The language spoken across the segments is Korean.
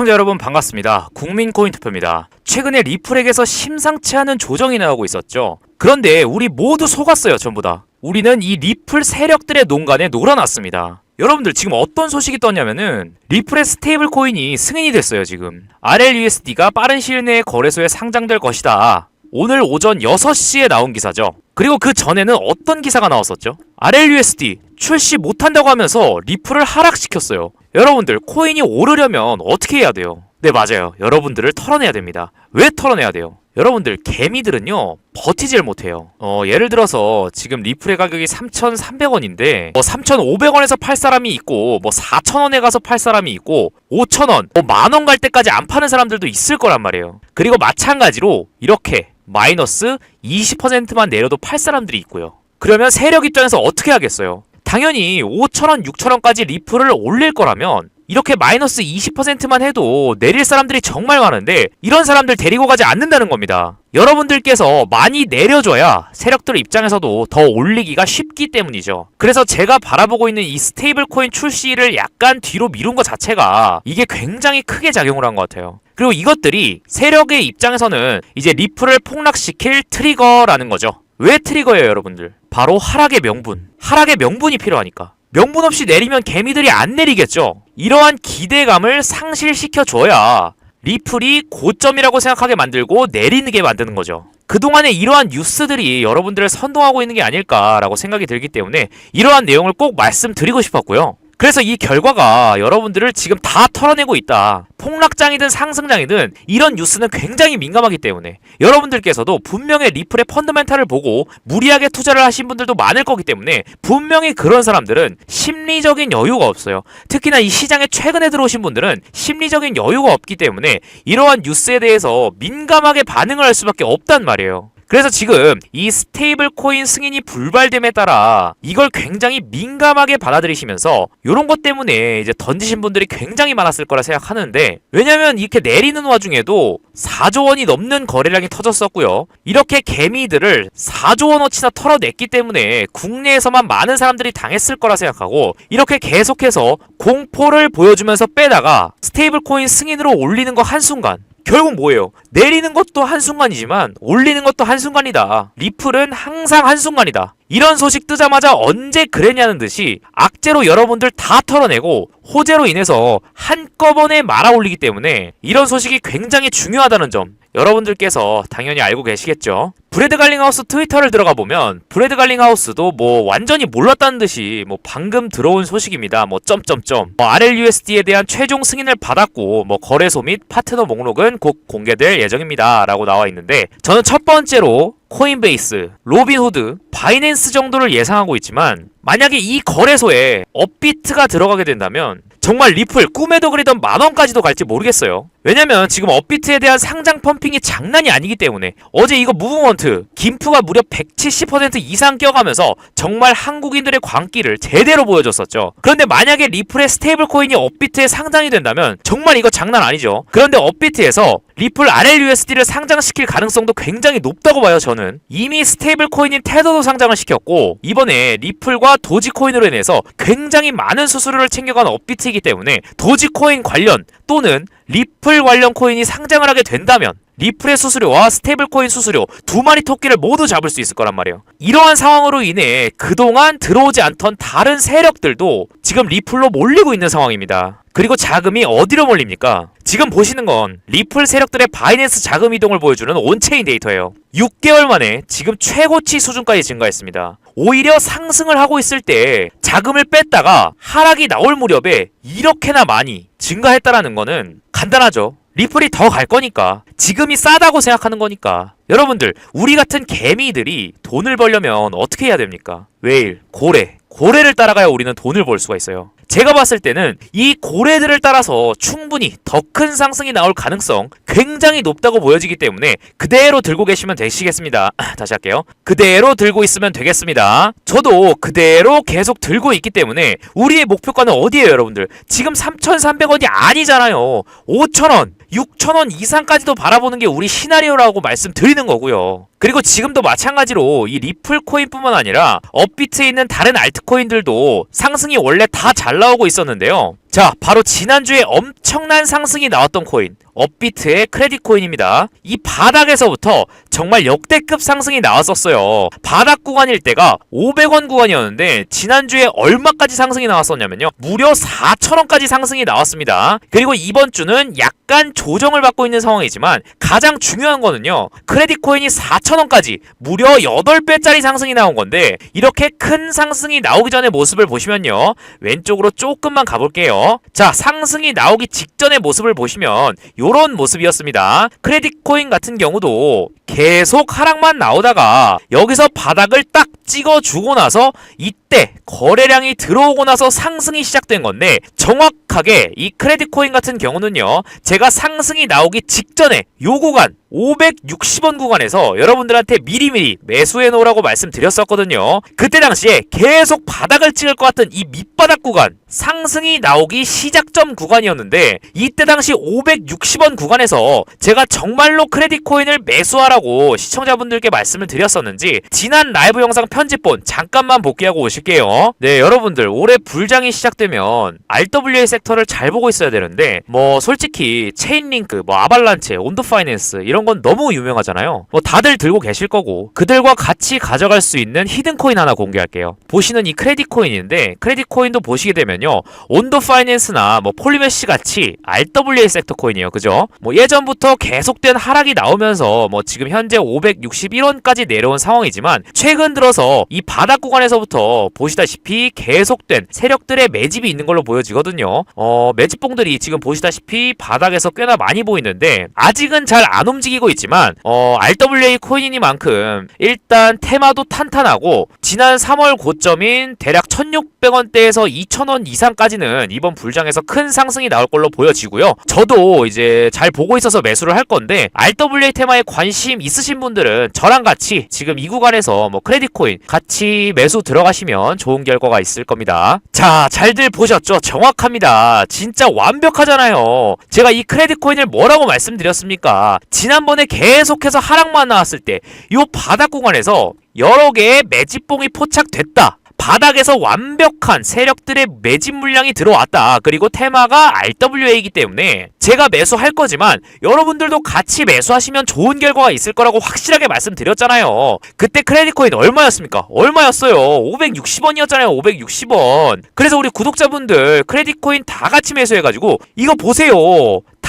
시청자 여러분 반갑습니다. 국민 코인 투표입니다. 최근에 리플에게서 심상치 않은 조정이 나오고 있었죠. 그런데 우리 모두 속았어요, 전부 다. 우리는 이 리플 세력들의 농간에 놀아났습니다. 여러분들 지금 어떤 소식이 떴냐면은 리플의 스테이블 코인이 승인이 됐어요, 지금. RLUSD가 빠른 시일 내에 거래소에 상장될 것이다. 오늘 오전 6시에 나온 기사죠. 그리고 그 전에는 어떤 기사가 나왔었죠? RLUSD 출시 못한다고 하면서 리플을 하락시켰어요. 여러분들 코인이 오르려면 어떻게 해야 돼요? 네 맞아요. 여러분들을 털어내야 됩니다. 왜 털어내야 돼요? 여러분들 개미들은요 버티질 못해요. 어 예를 들어서 지금 리플의 가격이 3,300원인데 뭐 3,500원에서 팔 사람이 있고 뭐 4,000원에 가서 팔 사람이 있고 5,000원, 뭐 만원 갈 때까지 안 파는 사람들도 있을 거란 말이에요. 그리고 마찬가지로 이렇게 마이너스 20%만 내려도 팔 사람들이 있고요. 그러면 세력 입장에서 어떻게 하겠어요? 당연히 5천원, 6천원까지 리플을 올릴 거라면 이렇게 마이너스 20%만 해도 내릴 사람들이 정말 많은데 이런 사람들 데리고 가지 않는다는 겁니다. 여러분들께서 많이 내려줘야 세력들 입장에서도 더 올리기가 쉽기 때문이죠. 그래서 제가 바라보고 있는 이 스테이블 코인 출시를 약간 뒤로 미룬 것 자체가 이게 굉장히 크게 작용을 한 것 같아요. 그리고 이것들이 세력의 입장에서는 이제 리플을 폭락시킬 트리거라는 거죠. 왜 트리거예요, 여러분들? 바로 하락의 명분. 하락의 명분이 필요하니까. 명분 없이 내리면 개미들이 안 내리겠죠. 이러한 기대감을 상실시켜 줘야 리플이 고점이라고 생각하게 만들고 내리는 게 만드는 거죠. 그동안에 이러한 뉴스들이 여러분들을 선동하고 있는 게 아닐까라고 생각이 들기 때문에 이러한 내용을 꼭 말씀드리고 싶었고요. 그래서 이 결과가 여러분들을 지금 다 털어내고 있다. 폭락장이든 상승장이든 이런 뉴스는 굉장히 민감하기 때문에 여러분들께서도 분명히 리플의 펀더멘탈을 보고 무리하게 투자를 하신 분들도 많을 거기 때문에 분명히 그런 사람들은 심리적인 여유가 없어요. 특히나 이 시장에 최근에 들어오신 분들은 심리적인 여유가 없기 때문에 이러한 뉴스에 대해서 민감하게 반응을 할 수밖에 없단 말이에요. 그래서 지금 이 스테이블 코인 승인이 불발됨에 따라 이걸 굉장히 민감하게 받아들이시면서 이런 것 때문에 이제 던지신 분들이 굉장히 많았을 거라 생각하는데 왜냐면 이렇게 내리는 와중에도 4조 원이 넘는 거래량이 터졌었고요. 이렇게 개미들을 4조 원어치나 털어냈기 때문에 국내에서만 많은 사람들이 당했을 거라 생각하고 이렇게 계속해서 공포를 보여주면서 빼다가 스테이블 코인 승인으로 올리는 거 한순간 결국 뭐예요? 내리는 것도 한순간이지만 올리는 것도 한순간이다. 리플은 항상 한순간이다. 이런 소식 뜨자마자 언제 그랬냐는 듯이 악재로 여러분들 다 털어내고 호재로 인해서 한꺼번에 말아 올리기 때문에 이런 소식이 굉장히 중요하다는 점 여러분들께서 당연히 알고 계시겠죠. 브레드 갈링하우스 트위터를 들어가 보면 브레드 갈링하우스도 뭐 완전히 몰랐다는 듯이 뭐 방금 들어온 소식입니다. 뭐 점점점 뭐 RLUSD에 대한 최종 승인을 받았고 뭐 거래소 및 파트너 목록은 곧 공개될 예정입니다라고 나와 있는데 저는 첫 번째로 코인베이스, 로빈후드, 바이낸스 정도를 예상하고 있지만 만약에 이 거래소에 업비트가 들어가게 된다면 정말 리플 꿈에도 그리던 만원까지도 갈지 모르겠어요. 왜냐면 지금 업비트에 대한 상장 펌핑이 장난이 아니기 때문에 어제 이거 무브먼트 김프가 무려 170% 이상 껴가면서 정말 한국인들의 광기를 제대로 보여줬었죠. 그런데 만약에 리플의 스테이블 코인이 업비트에 상장이 된다면 정말 이거 장난 아니죠. 그런데 업비트에서 리플 RLUSD를 상장시킬 가능성도 굉장히 높다고 봐요 저는. 이미 스테이블 코인인 테더도 상장을 시켰고 이번에 리플과 도지코인으로 인해서 굉장히 많은 수수료를 챙겨간 업비트이기 때문에 도지코인 관련 또는 리플 관련 코인이 상장을 하게 된다면 리플의 수수료와 스테이블 코인 수수료 두 마리 토끼를 모두 잡을 수 있을 거란 말이에요. 이러한 상황으로 인해 그동안 들어오지 않던 다른 세력들도 지금 리플로 몰리고 있는 상황입니다. 그리고 자금이 어디로 몰립니까? 지금 보시는 건 리플 세력들의 바이낸스 자금 이동을 보여주는 온체인 데이터예요. 6개월 만에 지금 최고치 수준까지 증가했습니다. 오히려 상승을 하고 있을 때 자금을 뺐다가 하락이 나올 무렵에 이렇게나 많이 증가했다라는 거는 간단하죠. 리플이 더 갈 거니까 지금이 싸다고 생각하는 거니까 여러분들 우리 같은 개미들이 돈을 벌려면 어떻게 해야 됩니까? 웨일, 고래 고래를 따라가야 우리는 돈을 벌 수가 있어요. 제가 봤을 때는 이 고래들을 따라서 충분히 더 큰 상승이 나올 가능성 굉장히 높다고 보여지기 때문에 그대로 들고 계시면 되시겠습니다. 다시 할게요. 그대로 들고 있으면 되겠습니다. 저도 그대로 계속 들고 있기 때문에 우리의 목표가는 어디예요, 여러분들? 지금 3,300원이 아니잖아요. 5,000원. 6,000원 이상까지도 바라보는 게 우리 시나리오라고 말씀드리는 거고요. 그리고 지금도 마찬가지로 이 리플 코인뿐만 아니라 업비트에 있는 다른 알트코인들도 상승이 원래 다 잘 나오고 있었는데요. 자, 바로 지난주에 엄청난 상승이 나왔던 코인, 업비트의 크레딧 코인입니다. 이 바닥에서부터 정말 역대급 상승이 나왔었어요. 바닥 구간일 때가 500원 구간이었는데 지난주에 얼마까지 상승이 나왔었냐면요. 무려 4,000원까지 상승이 나왔습니다. 그리고 이번 주는 약간 조정을 받고 있는 상황이지만 가장 중요한 거는요. 크레딧 코인이 4,000원까지 무려 8배짜리 상승이 나온 건데 이렇게 큰 상승이 나오기 전의 모습을 보시면요. 왼쪽으로 조금만 가볼게요. 자, 상승이 나오기 직전의 모습을 보시면 요런 모습이었습니다. 크레딧 코인 같은 경우도 계속 하락만 나오다가 여기서 바닥을 딱 찍어주고 나서 이 때 거래량이 들어오고 나서 상승이 시작된 건데 정확하게 이 크레딧 코인 같은 경우는요 제가 상승이 나오기 직전에 요 구간 560원 구간에서 여러분들한테 미리미리 매수해 놓으라고 말씀드렸었거든요. 그때 당시에 계속 바닥을 찍을 것 같은 이 밑바닥 구간 상승이 나오기 시작점 구간이었는데 이때 당시 560원 구간에서 제가 정말로 크레딧 코인을 매수하라고 시청자분들께 말씀을 드렸었는지 지난 라이브 영상 편집본 잠깐만 복귀하고 오 실게요. 네, 여러분들 올해 불장이 시작되면 RWA 섹터를 잘 보고 있어야 되는데 뭐 솔직히 체인링크, 뭐 아발란체, 온도 파이낸스 이런 건 너무 유명하잖아요. 뭐 다들 들고 계실 거고 그들과 같이 가져갈 수 있는 히든 코인 하나 공개할게요. 보시는 이 크레딧 코인인데 크레딧 코인도 보시게 되면요. 온도 파이낸스나 뭐 폴리메시 같이 RWA 섹터 코인이에요. 그죠? 뭐 예전부터 계속된 하락이 나오면서 뭐 지금 현재 561원까지 내려온 상황이지만 최근 들어서 이 바닥 구간에서부터 보시다시피 계속된 세력들의 매집이 있는 걸로 보여지거든요. 어, 매집봉들이 지금 보시다시피 바닥에서 꽤나 많이 보이는데 아직은 잘 안 움직이고 있지만 어, RWA 코인이니만큼 일단 테마도 탄탄하고 지난 3월 고점인 대략 1,600원대에서 2,000원 이상까지는 이번 불장에서 큰 상승이 나올 걸로 보여지고요. 저도 이제 잘 보고 있어서 매수를 할 건데 RWA 테마에 관심 있으신 분들은 저랑 같이 지금 이 구간에서 뭐 크레딧 코인 같이 매수 들어가시 면 좋은 결과가 있을 겁니다. 자, 잘들 보셨죠? 정확합니다. 진짜 완벽하잖아요. 제가 이 크레딧 코인을 뭐라고 말씀드렸습니까? 지난번에 계속해서 하락만 나왔을 때 이 바닥 구간에서 여러 개의 매집봉이 포착됐다. 바닥에서 완벽한 세력들의 매집 물량이 들어왔다. 그리고 테마가 RWA이기 때문에 제가 매수할 거지만 여러분들도 같이 매수하시면 좋은 결과가 있을 거라고 확실하게 말씀드렸잖아요. 그때 크레딧 코인 얼마였습니까? 얼마였어요? 560원이었잖아요. 560원. 그래서 우리 구독자분들 크레딧 코인 다 같이 매수해가지고 이거 보세요.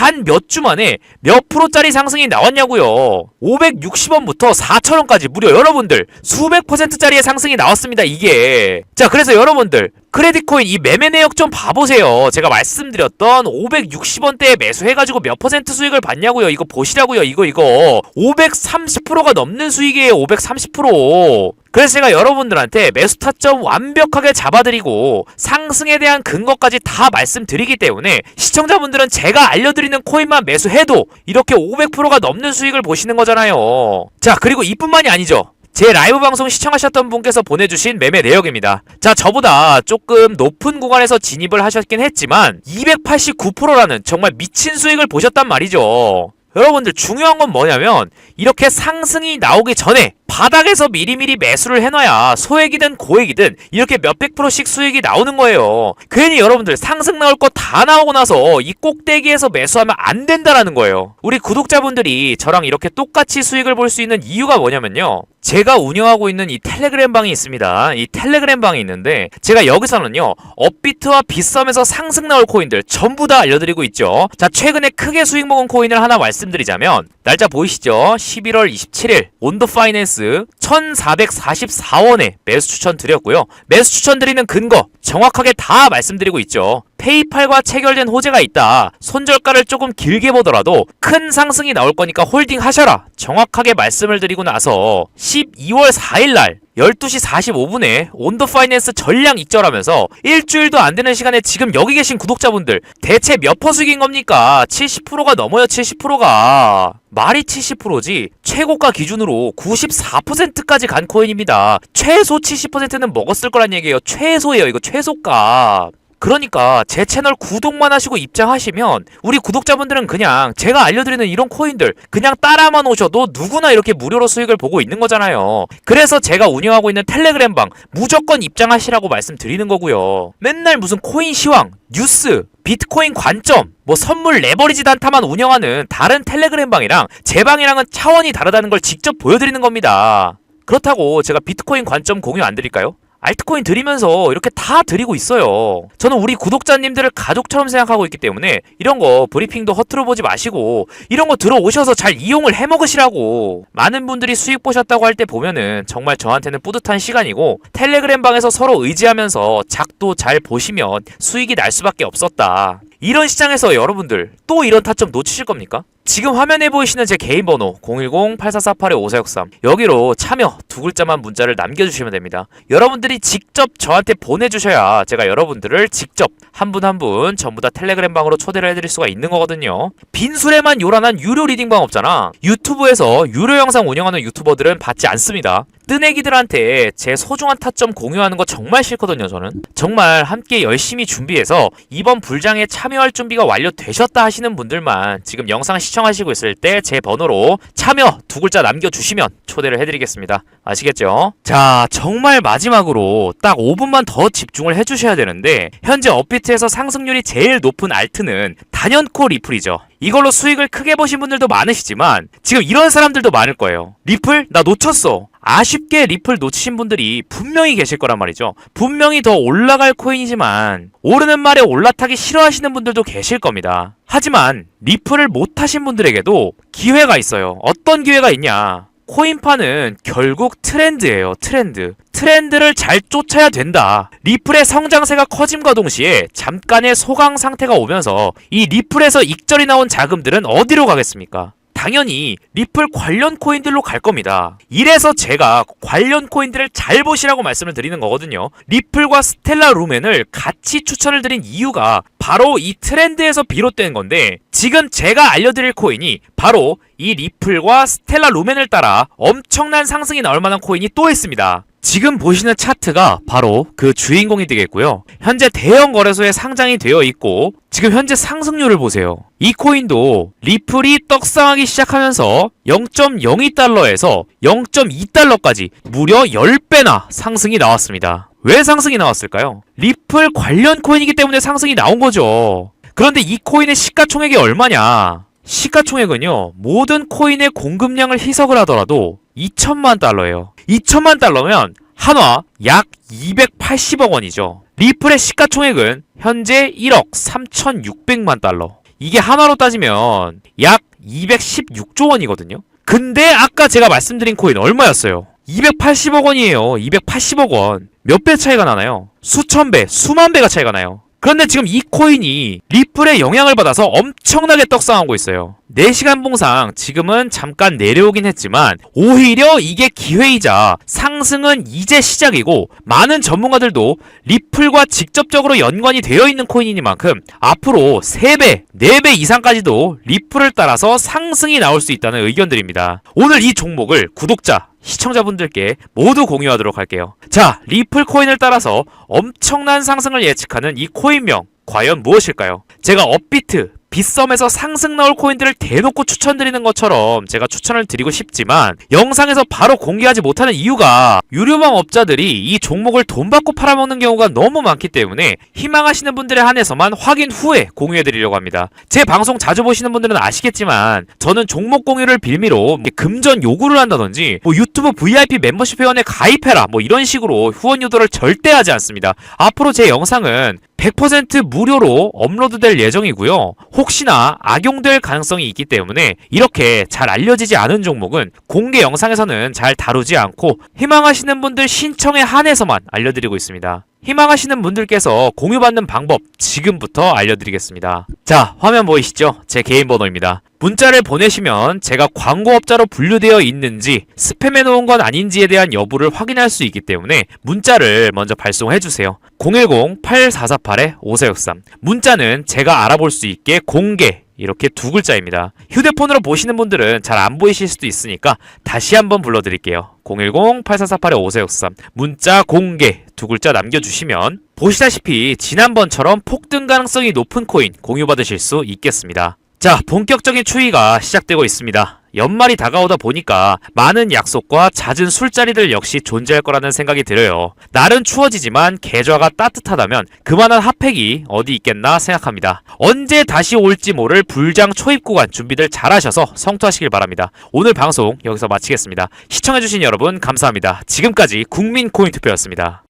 단 몇 주 만에 몇 프로짜리 상승이 나왔냐고요. 560원부터 4천원까지 무려 여러분들 수백 퍼센트짜리의 상승이 나왔습니다. 이게. 자, 그래서 여러분들 크레딧 코인 이 매매 내역 좀 봐보세요. 제가 말씀드렸던 560원대에 매수해가지고 몇 퍼센트 수익을 받냐고요. 이거 보시라고요. 이거 이거 530%가 넘는 수익이에요. 530%. 그래서 제가 여러분들한테 매수 타점 완벽하게 잡아드리고 상승에 대한 근거까지 다 말씀드리기 때문에 시청자분들은 제가 알려드리는 코인만 매수해도 이렇게 500%가 넘는 수익을 보시는 거잖아요. 자, 그리고 이뿐만이 아니죠. 제 라이브 방송 시청하셨던 분께서 보내주신 매매 내역입니다. 자, 저보다 조금 높은 구간에서 진입을 하셨긴 했지만 289%라는 정말 미친 수익을 보셨단 말이죠. 여러분들 중요한 건 뭐냐면 이렇게 상승이 나오기 전에 바닥에서 미리미리 매수를 해놔야 소액이든 고액이든 이렇게 몇백 프로씩 수익이 나오는 거예요. 괜히 여러분들 상승 나올 거 다 나오고 나서 이 꼭대기에서 매수하면 안 된다라는 거예요. 우리 구독자분들이 저랑 이렇게 똑같이 수익을 볼 수 있는 이유가 뭐냐면요. 제가 운영하고 있는 이 텔레그램 방이 있습니다. 이 텔레그램 방이 있는데 제가 여기서는요. 업비트와 빗썸에서 상승 나올 코인들 전부 다 알려드리고 있죠. 자 최근에 크게 수익 먹은 코인을 하나 말씀드리자면 날짜 보이시죠? 11월 27일 온도 파이낸스 1444원에 매수 추천 드렸고요. 매수 추천 드리는 근거 정확하게 다 말씀드리고 있죠. 페이팔과 체결된 호재가 있다. 손절가를 조금 길게 보더라도 큰 상승이 나올 거니까 홀딩 하셔라. 정확하게 말씀을 드리고 나서 12월 4일 날 12시 45분에 온더 파이낸스 전량 익절하면서 일주일도 안 되는 시간에 지금 여기 계신 구독자분들 대체 몇 퍼 수익인 겁니까? 70%가 넘어요 70%가 말이 70%지 최고가 기준으로 94%까지 간 코인입니다. 최소 70%는 먹었을 거란 얘기예요. 최소예요. 이거 최소값. 그러니까 제 채널 구독만 하시고 입장하시면 우리 구독자분들은 그냥 제가 알려드리는 이런 코인들 그냥 따라만 오셔도 누구나 이렇게 무료로 수익을 보고 있는 거잖아요. 그래서 제가 운영하고 있는 텔레그램방 무조건 입장하시라고 말씀드리는 거고요. 맨날 무슨 코인 시황, 뉴스, 비트코인 관점, 뭐 선물 레버리지 단타만 운영하는 다른 텔레그램 방이랑 제 방이랑은 차원이 다르다는 걸 직접 보여드리는 겁니다. 그렇다고 제가 비트코인 관점 공유 안 드릴까요? 알트코인 드리면서 이렇게 다 드리고 있어요. 저는 우리 구독자님들을 가족처럼 생각하고 있기 때문에 이런 거 브리핑도 허투루 보지 마시고 이런 거 들어오셔서 잘 이용을 해 먹으시라고. 많은 분들이 수익 보셨다고 할 때 보면은 정말 저한테는 뿌듯한 시간이고 텔레그램 방에서 서로 의지하면서 작도 잘 보시면 수익이 날 수밖에 없었다. 이런 시장에서 여러분들 또 이런 타점 놓치실 겁니까? 지금 화면에 보이시는 제 개인 번호 010-8448-5463 여기로 참여 두 글자만 문자를 남겨주시면 됩니다. 여러분들이 직접 저한테 보내주셔야 제가 여러분들을 직접 한 분 한분 전부 다 텔레그램 방으로 초대를 해드릴 수가 있는 거거든요. 빈술에만 요란한 유료 리딩방 없잖아. 유튜브에서 유료 영상 운영하는 유튜버들은 받지 않습니다. 뜨내기들한테 제 소중한 타점 공유하는 거 정말 싫거든요, 저는. 정말 함께 열심히 준비해서 이번 불장에 참여할 준비가 완료되셨다 하시는 분들만 지금 영상 시청하시고 있을 때 제 번호로 참여 두 글자 남겨주시면 초대를 해드리겠습니다. 아시겠죠? 자, 정말 마지막으로 딱 5분만 더 집중을 해주셔야 되는데 현재 업비트에서 상승률이 제일 높은 알트는 단연코 리플이죠. 이걸로 수익을 크게 보신 분들도 많으시지만 지금 이런 사람들도 많을 거예요. 리플? 나 놓쳤어. 아쉽게 리플 놓치신 분들이 분명히 계실 거란 말이죠. 분명히 더 올라갈 코인이지만 오르는 말에 올라타기 싫어하시는 분들도 계실 겁니다. 하지만 리플을 못 하신 분들에게도 기회가 있어요. 어떤 기회가 있냐? 코인파는 결국 트렌드예요. 트렌드. 트렌드를 잘 쫓아야 된다. 리플의 성장세가 커짐과 동시에 잠깐의 소강 상태가 오면서 이 리플에서 익절이 나온 자금들은 어디로 가겠습니까? 당연히 리플 관련 코인들로 갈 겁니다. 이래서 제가 관련 코인들을 잘 보시라고 말씀을 드리는 거거든요. 리플과 스텔라 루멘을 같이 추천을 드린 이유가 바로 이 트렌드에서 비롯된 건데 지금 제가 알려드릴 코인이 바로 이 리플과 스텔라 루멘을 따라 엄청난 상승이 나올 만한 코인이 또 있습니다. 지금 보시는 차트가 바로 그 주인공이 되겠고요. 현재 대형 거래소에 상장이 되어 있고 지금 현재 상승률을 보세요. 이 코인도 리플이 떡상하기 시작하면서 0.02달러에서 0.2달러까지 무려 10배나 상승이 나왔습니다. 왜 상승이 나왔을까요? 리플 관련 코인이기 때문에 상승이 나온 거죠. 그런데 이 코인의 시가총액이 얼마냐? 시가총액은요, 모든 코인의 공급량을 희석을 하더라도 2천만 달러예요. 2천만 달러면 한화 약 280억 원이죠. 리플의 시가총액은 현재 1억 3,600만 달러. 이게 한화로 따지면 약 216조 원이거든요. 근데 아까 제가 말씀드린 코인 얼마였어요? 280억 원이에요. 280억 원. 몇 배 차이가 나나요? 수천 배, 수만 배가 차이가 나요. 그런데 지금 이 코인이 리플의 영향을 받아서 엄청나게 떡상하고 있어요. 4시간 봉상 지금은 잠깐 내려오긴 했지만 오히려 이게 기회이자 상승은 이제 시작이고 많은 전문가들도 리플과 직접적으로 연관이 되어 있는 코인이니만큼 앞으로 3배, 4배 이상까지도 리플을 따라서 상승이 나올 수 있다는 의견들입니다. 오늘 이 종목을 구독자, 시청자분들께 모두 공유하도록 할게요. 자, 리플 코인을 따라서 엄청난 상승을 예측하는 이 코인명 과연 무엇일까요? 제가 업비트, 빗썸에서 상승 나올 코인들을 대놓고 추천드리는 것처럼 제가 추천을 드리고 싶지만 영상에서 바로 공개하지 못하는 이유가 유료방 업자들이 이 종목을 돈 받고 팔아먹는 경우가 너무 많기 때문에 희망하시는 분들에 한해서만 확인 후에 공유해드리려고 합니다. 제 방송 자주 보시는 분들은 아시겠지만 저는 종목 공유를 빌미로 금전 요구를 한다든지 뭐 유튜브 VIP 멤버십 회원에 가입해라 뭐 이런 식으로 후원 유도를 절대 하지 않습니다. 앞으로 제 영상은 100% 무료로 업로드될 예정이고요. 혹시나 악용될 가능성이 있기 때문에 이렇게 잘 알려지지 않은 종목은 공개 영상에서는 잘 다루지 않고 희망하시는 분들 신청에 한해서만 알려드리고 있습니다. 희망하시는 분들께서 공유받는 방법 지금부터 알려드리겠습니다. 자, 화면 보이시죠? 제 개인 번호입니다. 문자를 보내시면 제가 광고업자로 분류되어 있는지 스팸해 놓은 건 아닌지에 대한 여부를 확인할 수 있기 때문에 문자를 먼저 발송해 주세요. 010-8448-5463 문자는 제가 알아볼 수 있게 공개 이렇게 두 글자입니다. 휴대폰으로 보시는 분들은 잘 안 보이실 수도 있으니까 다시 한번 불러드릴게요. 010-8448-5463 문자 공개 두 글자 남겨주시면 보시다시피 지난번처럼 폭등 가능성이 높은 코인 공유받으실 수 있겠습니다. 자, 본격적인 추이가 시작되고 있습니다. 연말이 다가오다 보니까 많은 약속과 잦은 술자리들 역시 존재할 거라는 생각이 들어요. 날은 추워지지만 계좌가 따뜻하다면 그만한 핫팩이 어디 있겠나 생각합니다. 언제 다시 올지 모를 불장 초입 구간 준비들 잘 하셔서 성투하시길 바랍니다. 오늘 방송 여기서 마치겠습니다. 시청해주신 여러분 감사합니다. 지금까지 국민 코인 투표였습니다.